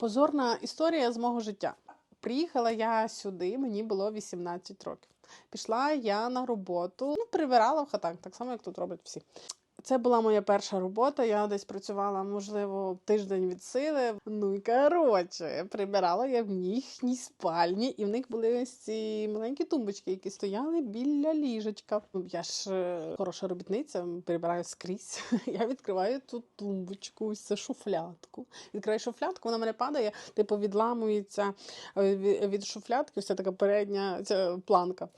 Позорна історія з мого життя. Приїхала я сюди, мені було 18 років. Пішла я на роботу, ну, прибирала в хатах, так само, як тут роблять всі. Це була моя перша робота. Я десь працювала, можливо, тиждень від сили. Ну і коротше, прибирала я в їхній спальні, і в них були ось ці маленькі тумбочки, які стояли біля ліжечка. Ну, Я ж е, хороша робітниця, прибираю скрізь. Я відкриваю ту тумбочку, ось цю шуфлятку. Відкриваю шуфлятку, вона мене падає, типу відламується е, від шуфлятки, вся така передня ця планка.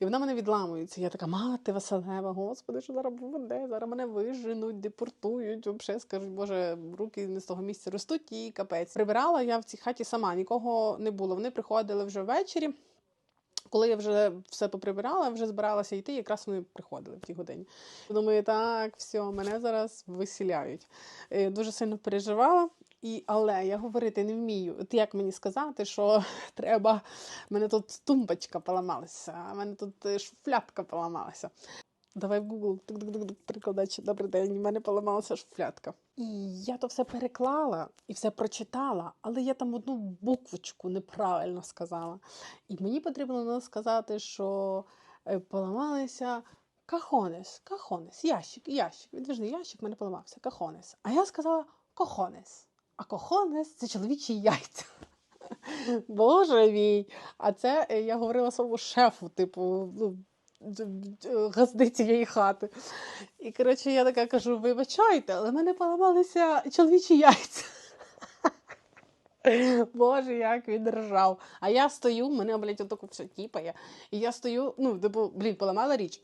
І вона мене відламується. Я така, мати Василева, господи, що зараз буде? Зараз мене виженуть, депортують. Взагалі скажуть, боже, руки не з того місця ростуть і капець. Прибирала я в цій хаті сама, нікого не було. Вони приходили вже ввечері. Коли я вже все поприбирала, вже збиралася йти, якраз вони приходили в тій годині. Думаю, так, все, мене зараз виселяють. Е, Дуже сильно переживала. І, але я говорити не вмію. От як мені сказати, що треба. Мене тут тумбочка поламалася, а мене тут е, шуфлятка поламалася. Давай в Google тук-тук-тук. Добрий день, в мене поламалася шуфлятка. І я то все переклала і все прочитала, але я там одну буквочку неправильно сказала. І мені потрібно сказати, що е, поламалися кахонес, кахонес, ящик, ящик, відвижний ящик, в мене поламався, кахонес. А я сказала кохонес. А кохонес це чоловічі яйця. Боже мій. А це е, я говорила своєму шефу, типу, ну, д- газди цієї хати. І коротше, я така кажу: вибачайте, але в мене поламалися чоловічі яйця. Боже, як він ржав. А я стою, мене, блядь, отако все тіпає. І я стою, ну, типу, блін, поламала річ.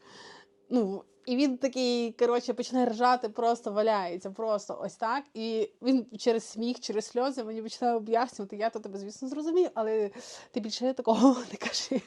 Ну, і він такий, коротше, починає ржати, просто валяється, просто ось так. І він через сміх, через сльози мені починає об'яснювати. Я то тебе, звісно, зрозумію, але ти більше такого не кажи.